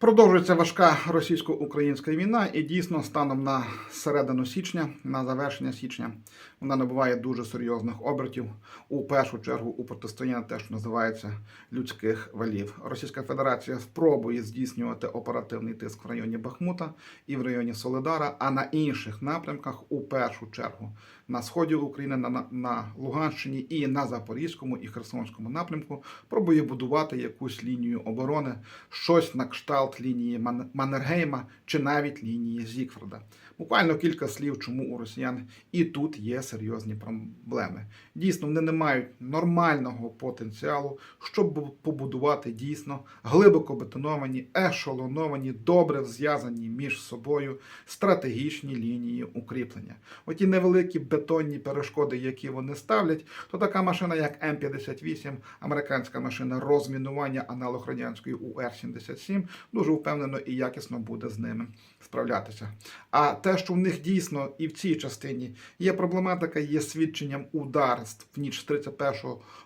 Продовжується важка російсько-українська війна, і дійсно станом на середину січня, на завершення січня, вона набуває дуже серйозних обертів. У першу чергу у протистояння те, що називається людських валів. Російська Федерація спробує здійснювати оперативний тиск в районі Бахмута і в районі Солидара, а на інших напрямках, у першу чергу, на сході України, на, на, Луганщині і на Запорізькому і Херсонському напрямку, пробує будувати якусь лінію оборони, щось на кшталт лінії Ман- Маннергейма чи навіть лінії Зікфорда. Буквально кілька слів, чому у росіян і тут є серйозні проблеми. Дійсно, вони не мають нормального потенціалу, щоб побудувати дійсно глибоко бетоновані, ешелоновані, добре зв'язані між собою стратегічні лінії укріплення. Оті невеликі бетонні перешкоди, які вони ставлять, то така машина, як М58, американська машина розмінування, аналог радянської УР-77, дуже впевнено і якісно буде з ними справлятися. А те, що в них дійсно і в цій частині є проблематика, є свідченням ударств в ніч з 31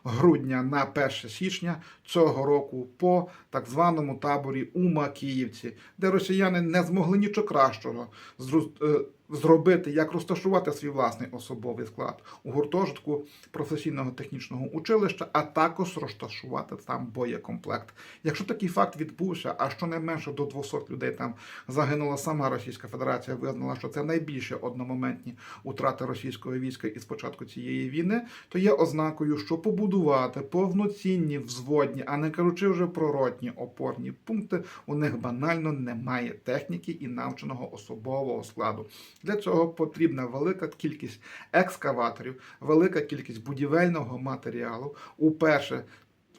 грудня на 1 січня цього року по так званому таборі у Макіївці, де росіяни не змогли нічого кращого е, зробити, як розташувати свій власний особовий склад у гуртожитку професійного технічного училища, а також розташувати там боєкомплект. Якщо такий факт відбувся, а щонайменше до 200 людей там загинула сама Російська Федерація, визнала, що це найбільше одномоментні утрати російського війська із початку цієї війни, то є ознакою, що побудувати повноцінні взводні, а не кажучи вже про ротні опорні пункти, у них банально немає техніки і навченого особового складу. Для цього потрібна велика кількість екскаваторів, велика кількість будівельного матеріалу. Уперше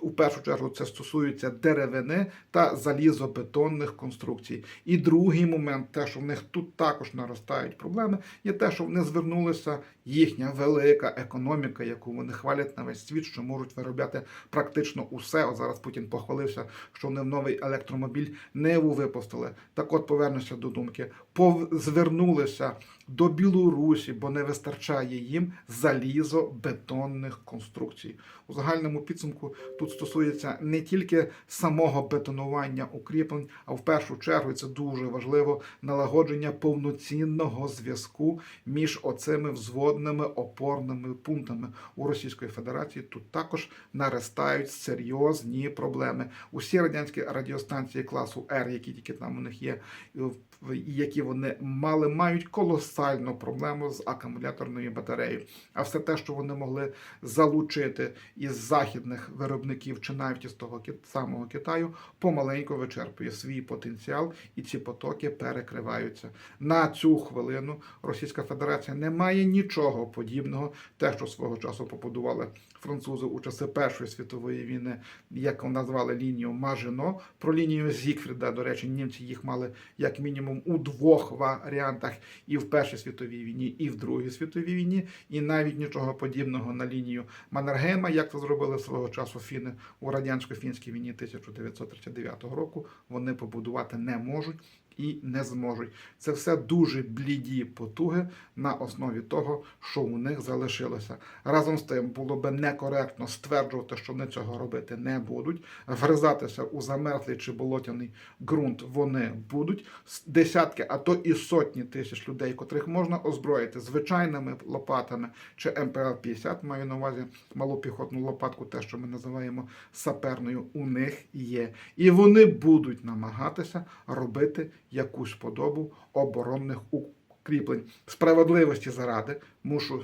у першу чергу це стосується деревини та залізобетонних конструкцій. І другий момент, те, що в них тут також наростають проблеми, є те, що вони звернулися їхня велика економіка, яку вони хвалять на весь світ, що можуть виробляти практично усе. От зараз Путін похвалився, що вони в новий електромобіль Неву випустили. Так от повернуся до думки. Пов... Звернулися до Білорусі, бо не вистачає їм залізобетонних конструкцій. У загальному підсумку тут стосується не тільки самого бетонування укріплень, а в першу чергу це дуже важливо налагодження повноцінного зв'язку між оцими взводними опорними пунктами у Російської Федерації. Тут також наростають серйозні проблеми. Усі радянські радіостанції класу Р, які тільки там у них є, і які вони мали, мають колосальну проблему з акумуляторною батареєю. А все те, що вони могли залучити із західних виробників чи навіть із того самого Китаю, помаленьку вичерпує свій потенціал, і ці потоки перекриваються. На цю хвилину Російська Федерація не має нічого подібного, те, що свого часу побудували французи у часи Першої світової війни, як назвали лінію Мажино. Про лінію Зікфріда, до речі, німці їх мали як мінімум у двох варіантах і в Першій світовій війні, і в Другій світовій війні, і навіть нічого подібного на лінію Маннергейма, як це зробили свого часу фіни у радянсько-фінській війні 1939 року. Вони побудувати не можуть. І не зможуть. Це все дуже бліді потуги на основі того, що у них залишилося. Разом з тим було би некоректно стверджувати, що вони цього робити не будуть. Вризатися у замерзлий чи болотяний ґрунт вони будуть. Десятки, а то і сотні тисяч людей, котрих можна озброїти звичайними лопатами чи МПЛ-50, маю на увазі малу піхотну лопатку, те, що ми називаємо саперною, у них є. І вони будуть намагатися робити якусь подобу оборонних укріплень. Справедливості заради мушу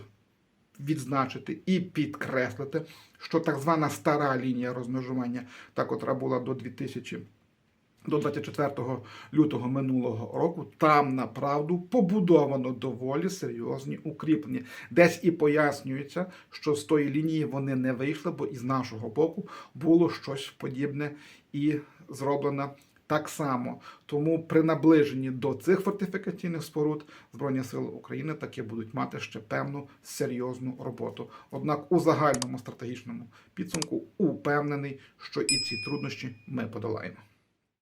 відзначити і підкреслити, що так звана стара лінія розмежування, та котра була до 2000 до 24 лютого минулого року там направду побудовано доволі серйозні укріплення. Десь і пояснюється, що з тої лінії вони не вийшли, бо із нашого боку було щось подібне і зроблено так само. Тому при наближенні до цих фортифікаційних споруд Збройні Сили України таки будуть мати ще певну серйозну роботу. Однак у загальному стратегічному підсумку упевнений, що і ці труднощі ми подолаємо.